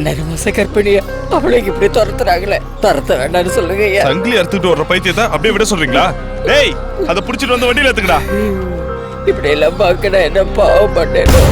நேரம் மாச கற்பிணியா அவளுக்கு இப்படி துரத்துறாங்களே. துரத்த வேண்டாம்னு சொல்லுங்க ஐயா. சங்கிலி அறுத்துட்டு வர்ற பைத்தியத்தை அப்படியே விட சொல்றீங்களா? டேய் அதை புடிச்சிட்டு வந்து வண்டியில ஏத்துக்கடா இப்படி எல்லாம் பார்க்க என்ன பாவம் பண்ணேனோ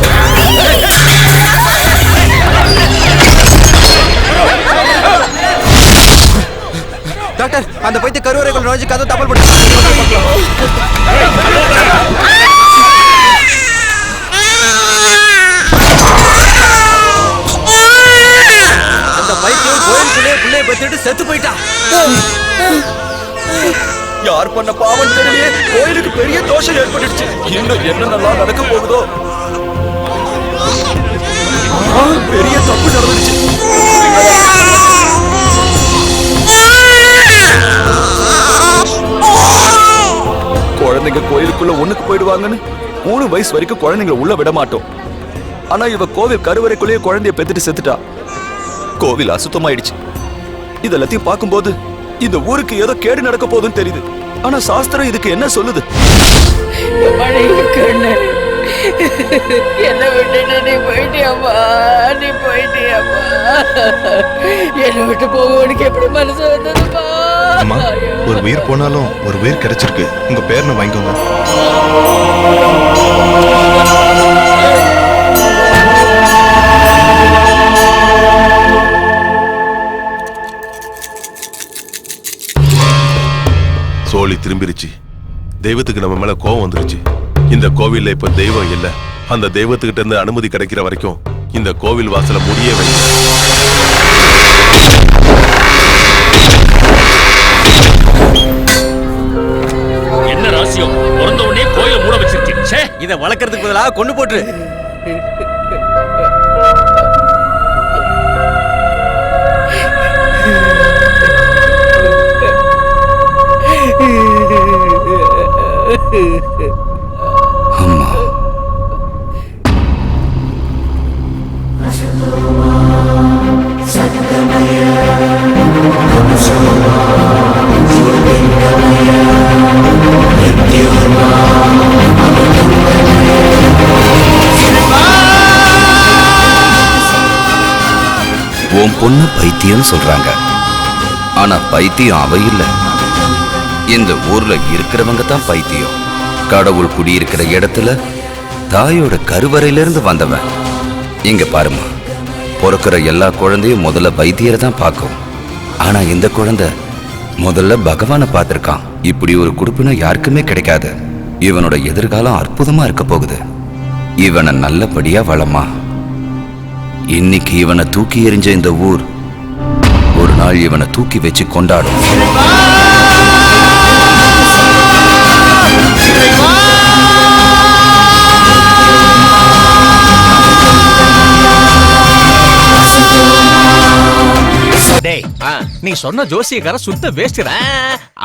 குழந்தைங்க கோயிலுக்குள்ள ஒண்ணுக்கு போயிடுவாங்கன்னு? மூணு வயசு வரைக்கும் குழந்தைங்களை உள்ள விட மாட்டோம். ஆனா இவ கோவில் கருவறைக்குள்ளேயே குழந்தைய பெத்துட்டு செத்துட்டா. கோவில் அசுத்தமாயிடுச்சு. இதெல்லாத்தையும் பார்க்கும்போது இந்த ஊருக்கு ஏதோ கேடு நடக்க போகுதுன்னு தெரியுது. ஆனா சாஸ்திரம் இதுக்கு என்ன சொல்லுது? என்ன விட்டுட்டு நீ போயிட்டியாம்மா? நீ போயிட்டியாம்மா? என்னை விட்டு போக உனக்கு எப்படி மனசு வந்ததுப்பா? அம்மா ஒரு உயிர் போனாலும் ஒரு உயிர் கிடைச்சிருக்கு. உங்க பேர்னு வாங்கிக்கோங்க. சோழி திரும்பிருச்சு. தெய்வத்துக்கு நம்ம மேல கோவம் வந்துருச்சு. இந்த கோவில்ல இப்ப தெய்வம் இல்ல. அந்த தெய்வத்துக்கிட்ட இருந்து அனுமதி கிடைக்கிற வரைக்கும் இந்த கோவில் வாசல முடிய வைக்கும் இதை வளர்க்கறதுக்கு பதிலாக கொண்டு போட்டுரு Hehehehe பொண்ணு பைத்தியம் சொல்றாங்க. ஆனா பைத்தியம் அவ இல்ல. இந்த ஊர்ல இருக்கிறவங்க தான் பைத்தியம். கடவுள் குடியிருக்கிற இடத்துல தாயோட கருவறையிலிருந்து வந்தவன். இங்க பாருமா பிறக்கிற எல்லா குழந்தையும் முதல்ல வைத்தியரை தான் பார்க்கும். ஆனா இந்த குழந்தை முதல்ல பகவானை பார்த்துருக்கான். இப்படி ஒரு குடுப்பினா யாருக்குமே கிடைக்காது. இவனோட எதிர்காலம் அற்புதமா இருக்க போகுது. இவனை நல்லபடியா வளமா இன்னைக்கு இவனை தூக்கி எறிஞ்ச இந்த ஊர் ஒரு நாள் இவனை தூக்கி வச்சு கொண்டாடும். டேய் நீ சொன்ன ஜோசியக்கார சுத்த வேஸ்டா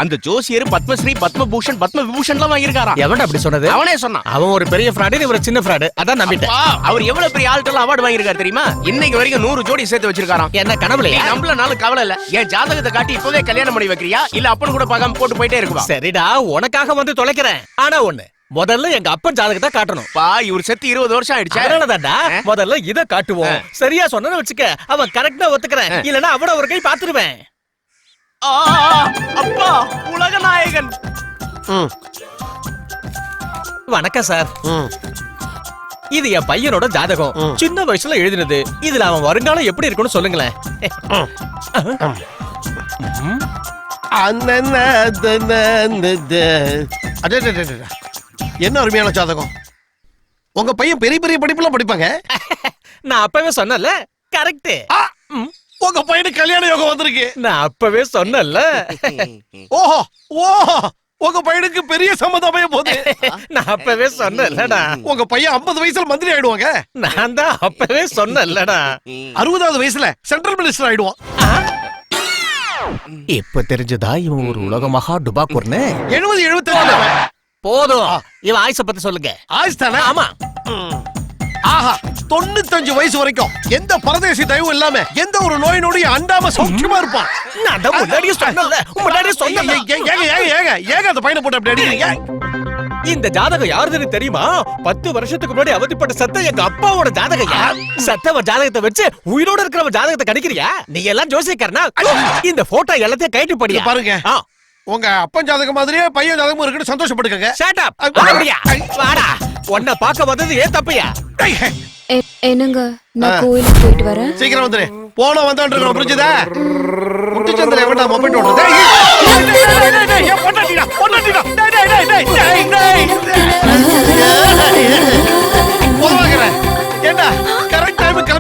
அந்த ஜோசியர் பத்மஸ்ரீ பத்மபூஷன் பத்ம விபூஷன்லாம் வாங்கியிருக்காராம் எவன்டா அப்படி சொன்னது? அவனே சொன்னான். அவன் ஒரு பெரிய ஃப்ராடு இவர் சின்ன ஃப்ராடு அதான் நம்பிட்டேன். அவர் எவ்வளவு பெரிய ஆள்கிட்ட அவார்டு வாங்கியிருக்காரு தெரியுமா? இன்னைக்கு வரைக்கும் நூறு ஜோடி சேர்த்து வச்சிருக்காராம். என்ன கனவுல நீ நம்மளனாலும் கவலை இல்ல. என் ஜாதகத்தை காட்டி இப்பவே கல்யாணம் பண்ணி வைக்கிறியா? இல்ல அப்பன் கூட பார்க்காம போட்டு போயிட்டே இருக்குவா? சரிடா உனக்காக வந்து தொலைக்கிறேன். ஆனா ஒண்ணு முதல்ல எங்க அப்பன் ஜாதகத்தை காட்டணும். பா இவர் செத்து இருபது வருஷம் ஆயிடுச்சு. அதனாலதான்டா முதல்ல இத காட்டுவோம். சரியா சொன்னதை வச்சுக்க அவன் கரெக்டா ஒத்துக்கிறேன். இல்லனா அவன ஒரு கை பாத்துருவேன் ஆ, அப்பா உலக நாயகன் வணக்கம் சார் இது என் பையனோட ஜாதகம். சின்ன வயசுல எழுதினது. இதுல அவன் வருங்காலம் எப்படி இருக்கும்னு சொல்லுங்களேன். என்ன அருமையான ஜாதகம்? உங்க பையன் பெரிய பெரிய படிப்புலாம் படிப்பாங்க? நான் அப்பவே சொன்னல கரெக்ட் உங்க பையனுக்கு கல்யாண யோகம் வந்திருக்கு. நான் அப்பவே சொன்னல ஓஹோ ஓஹோ உங்க பையனுக்கு பெரிய சம்மதம் அமைய போகுது. நான் அப்பவே சொன்னலடா உங்க பையன் 50 வயசுல மந்திரி ஆயிடுவாங்க. நான் தான் அப்பவே சொன்னலடா அறுபதாவது வயசுல சென்ட்ரல் மினிஸ்டர் ஆயிடுவான். இப்ப தெரிஞ்சதா இவன் ஒரு உலக மகா டுபாக்கூர்னு எழுபது எழுபத்தி போதும். இவன் ஆயுச பத்தி சொல்லுங்க. ஆயுஷ் தானே? ஆமா. ஆஹா தொண்ணூத்தஞ்சு வயசு வரைக்கும் எந்த பரதேசி தயவும் இல்லாம எந்த ஒரு நோய் நொடியும் அண்டாம சௌக்கியமா இருப்பான். நான் முன்னாடியே சொன்னல முன்னாடியே ஏங்க சொன்னல ஏங்க ஏங்க ஏங்க ஏங்க அந்த பையனை போட்டு அப்படி அடிக்கிறீங்க இந்த ஜாதகம் யாருதுன்னு தெரியுமா? பத்து வருஷத்துக்கு முன்னாடி அவதிப்பட்ட சத்த எங்க அப்பாவோட ஜாதகம் யார் சத்தவ ஜாதகத்தை வச்சு உயிரோட இருக்கிறவ ஜாதகத்தை கணிக்கிறியா? நீ எல்லாம் ஜோசியக்காரனா? இந்த போட்டோ எல்லாத்தையும் கைட்டு படியா பாருங்க. உங்க அப்பன் ஜாதகம் மாதிரியே பையன் ஜாதகமும் இருக்குன்னு சந்தோஷப்பட்டுக்கங்க ஷட் அப் அப்படியா? வாடா. உன்னை பார்க்க வந்தது ஏன் தப்பையா? என்னங்க? நான் கோயிலுக்கு போயிட்டு வரேன். சீக்கிரம் வந்துரு. போன வந்தோன்ற புரிஞ்சுதா? முத்துச்சந்திர எவன்டா மொபைல் ஓடுறது டைம்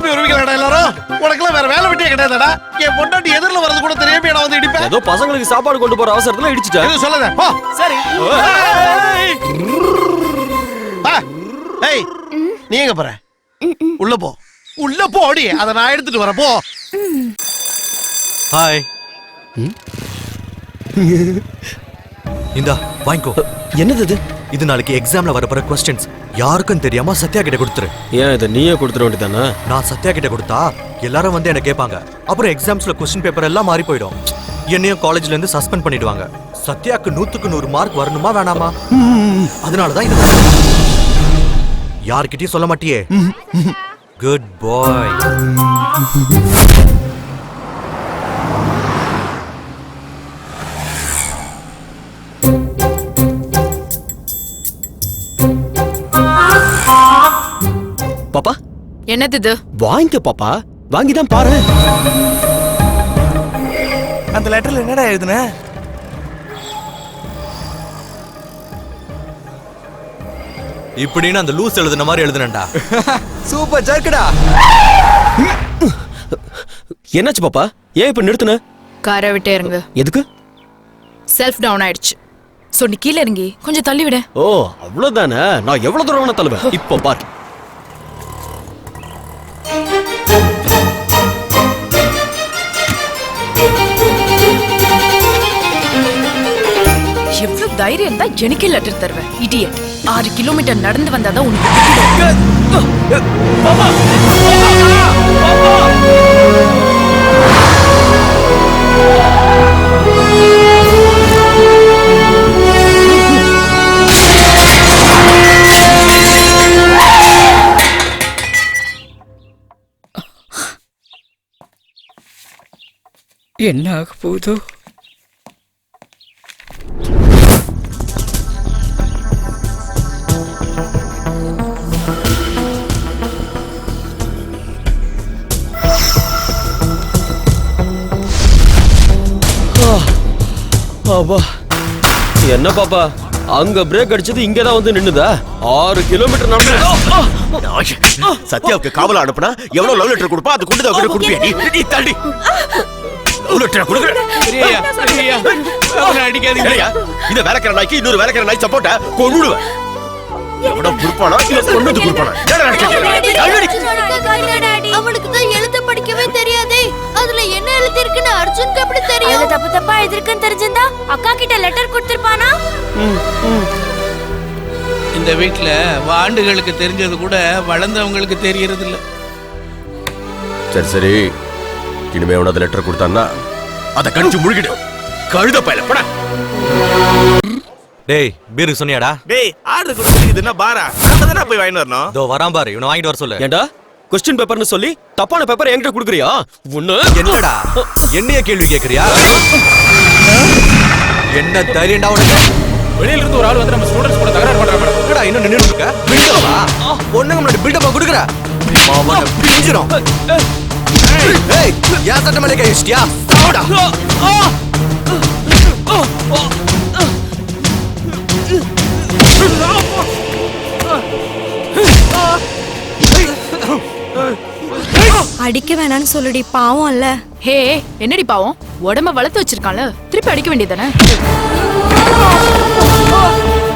கிளம்பி வருவீங்களாடா எல்லாரும். உனக்கெல்லாம் வேற வேலை வெட்டியே கிடையாதுடா. என் பொண்டாட்டி எதிரில் வரது கூட தெரியாம நான் வந்து இடிப்பேன். ஏதோ பசங்களுக்கு சாப்பாடு கொண்டு போற அவசரத்துல இடிச்சிட்டேன். எதுவும் சொல்லாத. போ. சரி. ஏய். நீ எங்க போற? உள்ள போ. உள்ள போடி அத நான் எடுத்துட்டு வரேன். போ. ஹாய். இந்தா வாங்கிக்கோ. என்னது இது? இது நாளைக்கு எக்ஸாம்ல வரப்போற கொஸ்டின்ஸ் யாருக்கும் தெரியாம சத்யா கிட்ட கொடுத்துரு. ஏன் இதை நீயே கொடுத்துட வேண்டியதானே? நான் சத்யா கிட்ட கொடுத்தா எல்லாரும் வந்து என்ன கேட்பாங்க. அப்புறம் எக்ஸாம்ஸ்ல கொஸ்டின் பேப்பர் எல்லாம் மாறி போயிடும். என்னையும் காலேஜ்ல இருந்து சஸ்பெண்ட் பண்ணிடுவாங்க. சத்யாக்கு நூத்துக்கு நூறு மார்க் வரணுமா வேணாமா? அதனாலதான் இது யார்கிட்டயும் சொல்ல மாட்டியே. குட் பாய் என்னது இது? வாங்கிக்க பாப்பா. வாங்கி தான் பாரு அந்த லெட்டர்ல என்னடா எழுதுன? இப்படின்னு அந்த லூஸ் எழுதுன மாதிரி எழுதுனேன்டா. சூப்பர் ஜர்க்கடா. என்னாச்சு பாப்பா? ஏன் இப்ப நிறுத்துன? காரை விட்டே இறங்கு எதுக்கு? செல்ஃப் டவுன் ஆயிடுச்சு. சோ நீ கீழே இறங்கி கொஞ்சம் தள்ளி விட. ஓ அவ்வளவுதானே? நான் எவ்வளவு தூரம் வேணா தள்ளுவேன். இப்போ பாரு. தைரியம் தான் எனக்கே லெட்டர் தருவேன். இடியட் ஆறு கிலோமீட்டர் நடந்து வந்தாதான் உனக்கு என்ன ஆக போகுதோ? என்ன பாப்பா? அங்க பிரேக் அடிச்சது இங்க தான் வந்து நின்னுதா? ஆறு கிலோமீட்டர் நடந்து சத்யாவுக்கு காவலா அனுப்புனா எவ்வளவு லவ் லெட்டர் கொடுப்பா? அது கொண்டு தான் கொடுப்பியா? நீ நீ தள்ளி. லவ் லெட்டர் கொடுக்குற. அடிக்காதீங்க. இந்த வேலைக்கிற நாய்க்கு இன்னொரு வேலைக்கிற நாய் சப்போர்ட்டா? கொன்னுடுவேன் எவ்வளவு கொடுப்பானா இல்ல கொண்டு கொடுப்பானா அவனுக்கு தான் எழுத படிக்கவே தெரியாதே. அதுல என்ன எழுதி இருக்குன்னு அர்ஜுனுக்கு எப்படி தெரியும்? தப்பு தப்பா எழுதிருக்குன்னு தெரிஞ்சிருந்தா அக்கா கிட்ட லெட்டர் கொடுத்திருப்பானா? இந்த வீட்ல வாண்டுகளுக்கு தெரிஞ்சது கூட வளர்ந்தவங்களுக்கு தெரியறது இல்ல சரி சரி. இனிமே உனது லெட்டர் கொடுத்தான்னா அதை கடிச்சு முழுகிடு. கழுத பயல போடா. டேய் பீரு சொன்னியாடா? டேய் ஆர்டர் கொடுத்து இது என்ன பாரா. நம்ம தானே போய் வாங்கிட்டு வரணும்? இதோ வரான் பாரு இவனை வாங்கிட்டு வர சொல்லு. ஏண்டா? கொஸ்டின் பேப்பர்னு சொல்லி தப்பான பேப்பர் என்கிட்ட கொடுக்குறியா? உன்ன? என்னடா? என்னைய கேள்வி கேக்குறியா? என்ன தைரியம்டா உனக்கு? வெளியில இருந்து ஒரு ஆள் வந்து நம்ம ஸ்டூடண்ட்ஸ் கூட தகராறு பண்றாங்க மேடம். என்னடா இன்னும் நின்னுட்டு இருக்க? பில்டப்பா பொண்ணுங்க முன்னாடி பில்டப்பா கொடுக்குற? மாமன பிஞ்சிரும் ஏய் ஏன் சட்ட மேலே கை வச்சிட்டியா? சாவுடா. அடிக்க வேணாம்னு சொல்லுடி பாவம் இல்ல. ஹே என்னடி பாவம்? உடம்ப வளர்த்து வச்சிருக்கான்ல. திருப்பி அடிக்க வேண்டியதானே கல்லு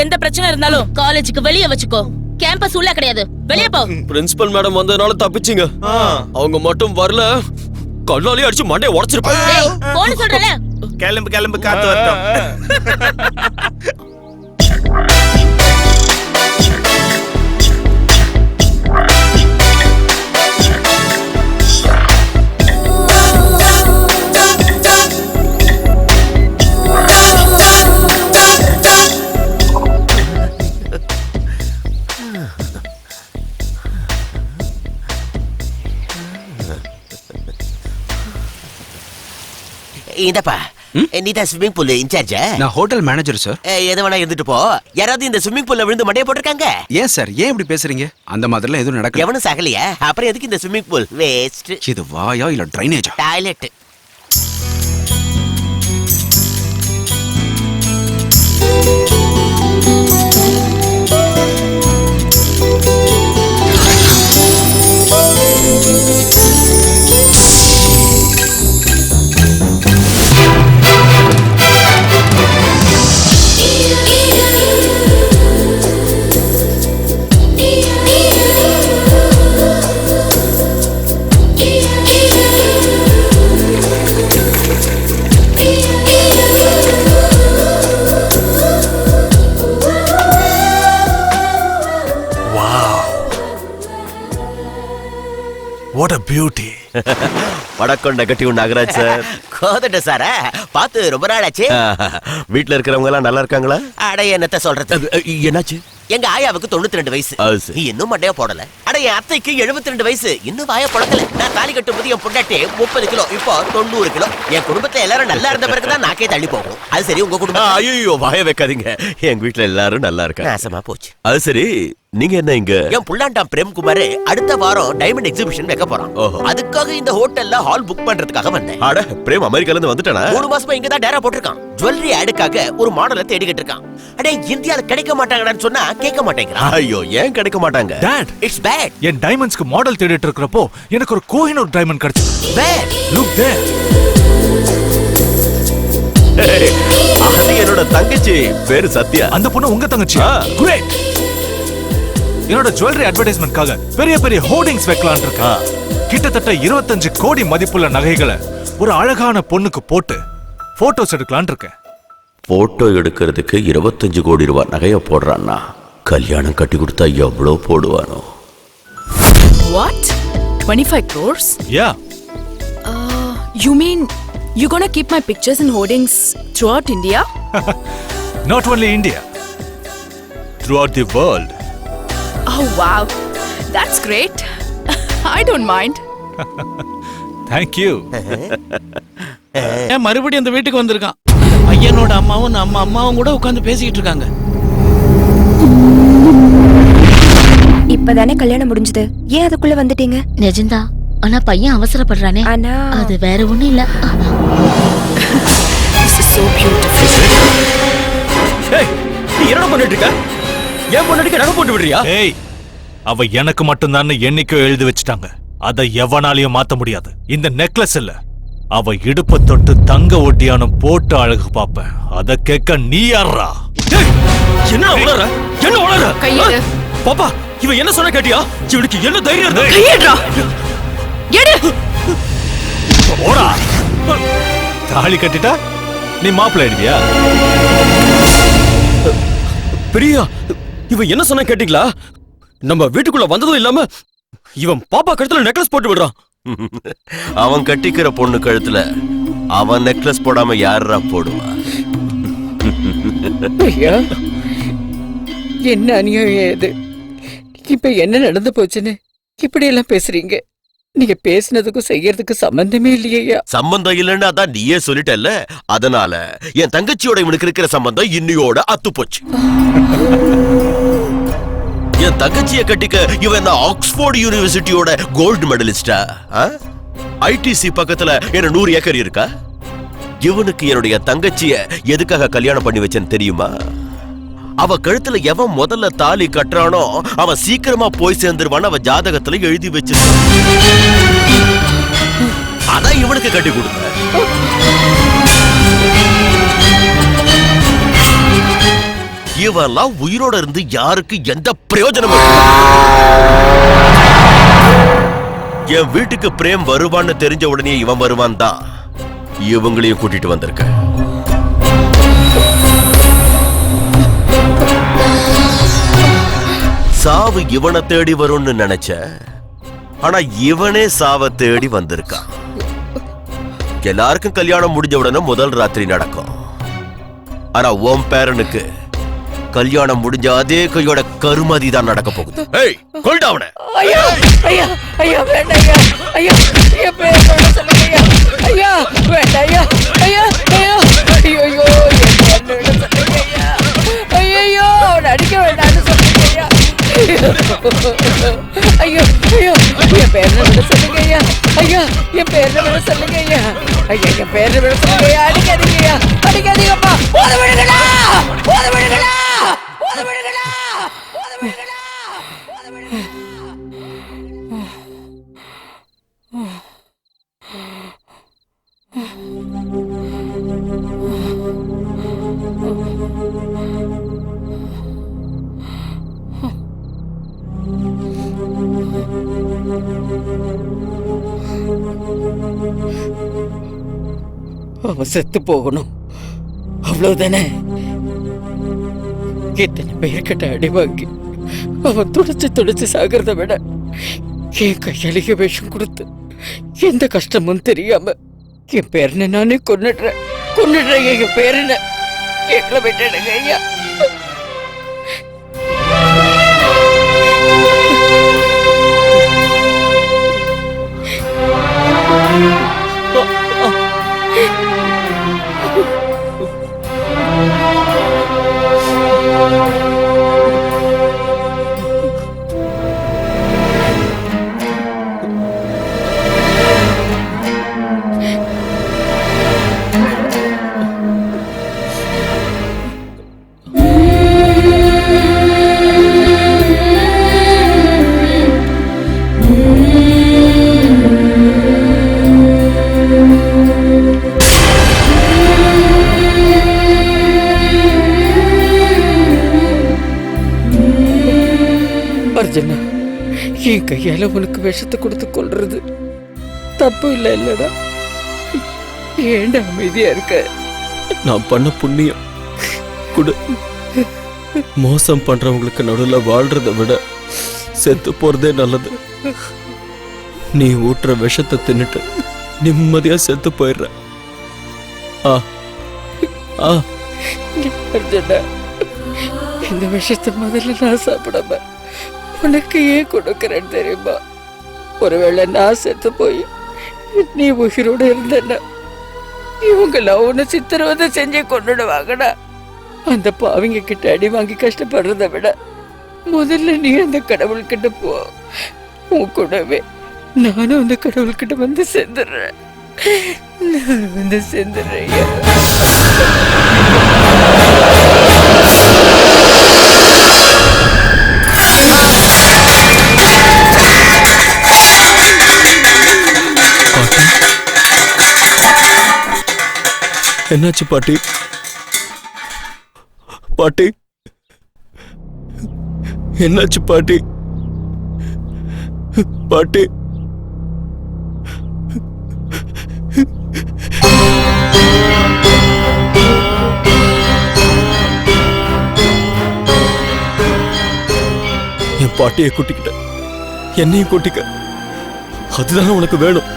எந்த பிரச்சனை இருந்தாலும் காலேஜுக்கு வெளிய வச்சுக்கோ. கேம்பஸ் உள்ள கிடையாது. வெளிய போ. பிரின்சிபல் மேடம் வந்ததுனால தப்பிச்சிங்க. அவங்க மட்டும் வரல. கண்ணாலே அடிச்சு மண்டையை உடைச்சிருப்பாங்க. போன்னு சொல்றல கிளம்பு கிளம்பு காத்து வரட்டும். இந்தப்பா. நீ தான் ஸ்விம்மிங் பூல் இன்சார்ஜ்? நான் ஹோட்டல் மேனேஜர் சார் எது வேணா இருந்துட்டு போ. யாராவது இந்த ஸ்விம்மிங் பூல்ல விழுந்து மண்டைய போட்டிருக்காங்க? ஏன் சார் ஏன் இப்படி பேசுறீங்க? அந்த மாதிரிலாம் எதுவும் நடக்கல. எவனும் சாகலையா? அப்புறம் எதுக்கு இந்த ஸ்விம்மிங் பூல் வேஸ்ட் இது வாயா இல்ல ட்ரைனேஜா டாய்லெட் வாட் வடக்கொண்ட கட்டி சார்? கோதட்ட சாரா? பார்த்து ரொம்ப நாள் ஆச்சு வீட்ல இருக்கிறவங்க எல்லாம் நல்லா இருக்காங்களா? அட என்னத்த சொல்றது? என்னாச்சு? எங்க ஆயாவுக்கு தொண்ணூத்தி ரெண்டு வயசு. இன்னும் மண்டைய போடல. அட என் அத்தைக்கு எழுபத்தி ரெண்டு வயசு. இன்னும் வாய பழக்கல. நான் தாலி கட்டும் போது என் பொண்டாட்டி முப்பது கிலோ இப்போ தொண்ணூறு கிலோ. என் குடும்பத்துல எல்லாரும் நல்லா இருந்த பிறகுதான் நாக்கே தள்ளி போகும். அது சரி உங்க குடும்பம் ஐயோ வாய வைக்காதீங்க. எங்க வீட்ல எல்லாரும் நல்லா இருக்காங்க. நாசமா போச்சு. அது சரி. நீங்க என்ன இங்க? என் புள்ளாண்டாம் பிரேம்குமார் அடுத்த வாரம் டைமண்ட் எக்ஸிபிஷன் வைக்க போறான். அதுக்காக இந்த ஹோட்டல்ல ஹால் புக் பண்றதுக்காக வந்தேன். அட பிரேம் அமெரிக்கால இருந்து வந்துட்டானா? மூணு மாசமா இங்க தான் டேரா போட்டிருக்கான். ஜுவல்லரி ஆடுக்காக ஒரு மாடலை தேடிக்கிட்டு இருக்கான். அடே இந்தியால கிடைக்க மாட்டாங்கடான்னு சொன்னா கேட்க மாட்டேங்கிறான். ஐயோ ஏன் கிடைக்க மாட்டாங்க? டாட் இட்ஸ் பேட் என் டைமண்ட்ஸ்க்கு மாடல் தேடிட்டு இருக்கிறப்போ எனக்கு ஒரு கோஹினூர் டைமண்ட் கிடைச்சது பேட் லுக் தேர் அது என்னோட தங்கச்சி. பேரு சத்யா. அந்த பொண்ணு உங்க தங்கச்சி. கிரேட் என்னோட ஜுவல்லரி அட்வர்டைஸ்மெண்ட்காக பெரிய பெரிய ஹோர்டிங்ஸ் வைக்கலாம்னு இருக்கேன் கிட்டத்தட்ட இருபத்தஞ்சு கோடி மதிப்புள்ள நகைகளை ஒரு அழகான பொண்ணுக்கு போட்டு போட்டோஸ் எடுக்கலாம்னு இருக்கேன் போட்டோ எடுக்கிறதுக்கு இருபத்தஞ்சு கோடி ரூபாய் நகைய போடுறான்னா கல்யாணம் கட்டி கொடுத்தா எவ்வளோ போடுவானோ What? 25 crores? Yeah. Uh, you mean you're gonna keep my pictures and hoardings throughout India? Not only India, throughout the world. Oh wow, that's great. I don't mind. Thank you. ஏன் மறுபடியும் அந்த வீட்டுக்கு வந்திருக்கான்? பையனோட அம்மாவும் நம்ம அம்மாவும் கூட உட்கார்ந்து பேசிக்கிட்டு இருக்காங்க. இப்பதானே கல்யாணம் முடிஞ்சது. ஏன் அதுக்குள்ள வந்துட்டீங்க? நிஜந்தா ஆனா பையன் அவசரப்படுறானே. ஆனா அது வேற ஒண்ணும் இல்ல. This is so beautiful. ஏய் நீ என்னடா பண்ணிட்டு இருக்க? ஏன் பொண்ணுக்கு நகை போட்டு விடுறியா? ஏய் அவ எனக்கு மட்டும்தான் என்னைக்கோ எழுதி வச்சுட்டாங்க. அதை எவனாலையும் மாத்த முடியாது. இந்த நெக்லஸ் இல்ல. அவ இடுப்ப தொட்டு தங்க ஒட்டியானம் போட்டு அழகு பாப்பேன் அத கேட்க நீ யாரா என்ன உளற என்ன உளற கையெடு. பாப்பா இவன் என்ன சொன்ன கேட்டியா? இவனுக்கு என்ன தைரியம் இருந்தா கையேடுறா. எடு. ஓடா தாலி கட்டிட்டா நீ மாப்பிள்ளை ஆயிடுவியா? பிரியா இவன் என்ன சொன்ன கேட்டீங்களா? நம்ம வீட்டுக்குள்ள வந்ததும் இல்லாம இவன் பாப்பா கழுத்துல நெக்லஸ் போட்டு விடுறான். அவன் கட்டிக்கிற பொண்ணு கழுத்துல அவன் நெக்லஸ் போடாம யாரா போடுவான் என்ன அநியாயம் இது? இப்ப என்ன நடந்து போச்சுன்னு இப்படி எல்லாம் பேசுறீங்க? நீங்க பேசினதுக்கும் செய்யறதுக்கும் சம்பந்தமே இல்லையா சம்பந்தம் இல்லைன்னு அதான் நீயே சொல்லிட்டல்ல. அதனால என் தங்கச்சியோட இவனுக்கு இருக்கிற சம்பந்தம் இன்னியோட அத்து போச்சு என் தங்கச்சியை கட்டிக்க இவன் என்ன ஆக்ஸ்போர்ட் யூனிவர்சிட்டியோட கோல்டு மெடலிஸ்டா? ஐடிசி பக்கத்துல என்ன நூறு ஏக்கர் இருக்கா? இவனுக்கு என்னுடைய தங்கச்சிய எதுக்காக கல்யாணம் பண்ணி வச்சேன்னு தெரியுமா? அவ கழுத்துல எவன் முதல்ல தாலி கட்டுறானோ அவன் சீக்கிரமா போய் சேர்ந்துருவான்னு அவ ஜாதகத்துல எழுதி வச்சிருக்கான் அதான் இவனுக்கு கட்டி கொடுத்த இவெல்லாம் உயிரோட இருந்து யாருக்கு எந்த பிரயோஜனமும் என் வீட்டுக்கு பிரேம் வருவான்னு தெரிஞ்ச உடனே இவன் வருவான் தான். இவங்களையும் கூட்டிட்டு வந்திருக்க சாவு இவனை தேடி வரும்னு நினைச்ச ஆனா இவனே சாவை தேடி வந்திருக்கான் எல்லாருக்கும் கல்யாணம் முடிஞ்ச உடனே முதல் ராத்திரி நடக்கும் ஆனா உன் பேரனுக்கு கல்யாணம் முடிஞ்ச அதே கையோட கருமதி தான் நடக்க போகுது ஏய் கொல்டா அவனை ஐயா ஐயா ஐயா வேண்டாம் ஐயா ஐயா என் பேர் சொல்ல சொல்லுங்க ஐயா ஐயா வேண்டாம் ஐயா ஐயா ஐயா ஐயோ ஐயோ என் பேர் சொல்ல சொல்லுங்க ஐயா ஐயோ ஐயோ ஐயோ என் பேர் விட சொல்லுங்க ஐயா ஐயா என் பேர் விட சொல்லுங்க ஐயா ஐயா என் பேர் விட சொல்லுங்க ஐயா அடிக்காதீங்க ஐயா அடிக்காதீங்கப்பா போத விடுங்களா போத விடுங்களா அவன் செத்து போகணும். அவ்வளவுதானே? இத்தனை பேர்கிட்ட அடி வாங்கி அவன் துடிச்சு துடிச்சு சாகிறத விட என் கையளிக வேஷம் கொடுத்து எந்த கஷ்டமும் தெரியாம என் பேரனை நானே கொன்னுடுறேன். கொண்டுடுறேன் என் பேரனை. எங்களை விட்டுடுங்க ஐயா. விஷத்தை கொடுத்து கொள்றது தப்பு இல்லை இல்லடா. ஏன்டா அமைதியா இருக்க? நான் பண்ண புண்ணியம். குடு மோசம் பண்றவங்களுக்கு நடுவில் வாழ்றதை விட செத்து போறதே நல்லது. நீ ஊட்டுற விஷத்தை தின்னுட்டு நிம்மதியா செத்து போயிடுற. ஆ ஆ. இந்த விஷத்தை முதல்ல நான் சாப்பிடாம உனக்கு ஏன் கொடுக்கறேன்னு தெரியுமா? ஒருவேளை நான் செத்து போய் நீ உயிரோட இருந்தன்னா இவங்களாம் ஒன்று சித்திரவதை செஞ்சு கொண்டுடுவாங்கடா அந்த பாவிங்க கிட்ட அடி வாங்கி கஷ்டப்படுறத விட முதல்ல நீ அந்த கடவுள்கிட்ட போ. உன் கூடவே நானும் அந்த கடவுள்கிட்ட வந்து சேர்ந்துடுறேன். நான் வந்து சேர்ந்துடுறேன் என்னாச்சு பாட்டி? பாட்டி? என்னாச்சு பாட்டி? பாட்டி? என் பாட்டியை கூட்டிக்கிட்ட. என்னையும் கூட்டிக்க. அதுதான் உனக்கு வேணும்.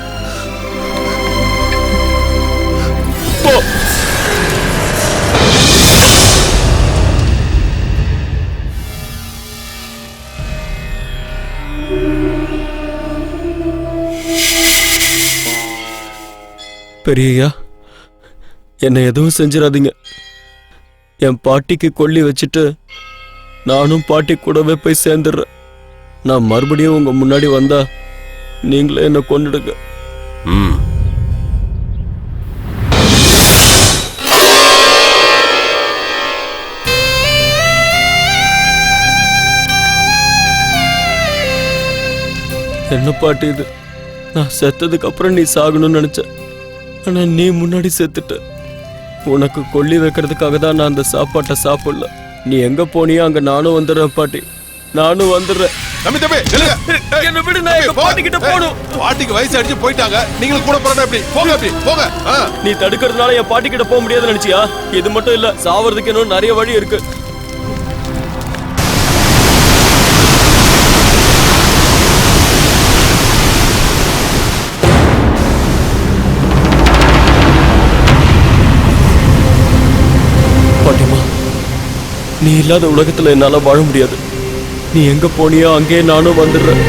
பெரியய்யா? என்னை எதுவும் செஞ்சிடாதீங்க என் பாட்டிக்கு கொல்லி வச்சுட்டு நானும் பாட்டி கூடவே போய் சேர்ந்துடுறேன் நான் மறுபடியும் உங்க முன்னாடி வந்தா நீங்களே என்னை கொன்னுடுங்க. ம். என்ன பாட்டி இது? நான் செத்ததுக்கு அப்புறம் நீ சாகணும்னு நினைச்ச ஆனா நீ முன்னாடி செத்துட்ட உனக்கு கொல்லி வைக்கிறதுக்காக தான் நான் அந்த சாப்பாட்டை சாப்பிடல. நீ எங்க போனியோ அங்க நானும் வந்துடுறேன் பாட்டி. நானும் வந்துடுறேன். தம்பி தம்பி என்ன விடு நான் எங்க பாட்டி கிட்ட ஏய், போகணும் பாட்டிக்கு வயசு அடிச்சு போயிட்டாங்க. நீங்களும் கூட போறா எப்படி? போங்க அப்படி போங்க. நீ தடுக்கிறதுனால என் பாட்டி கிட்ட போக முடியாதுன்னு நினைச்சியா? இது மட்டும் இல்ல சாவறதுக்கு இன்னும் நிறைய வழி இருக்கு. நீ இல்லாத உலகத்துல என்னால வாழ முடியாது. நீ எங்க போனியோ அங்கேயே நானும் வந்துடுறேன்.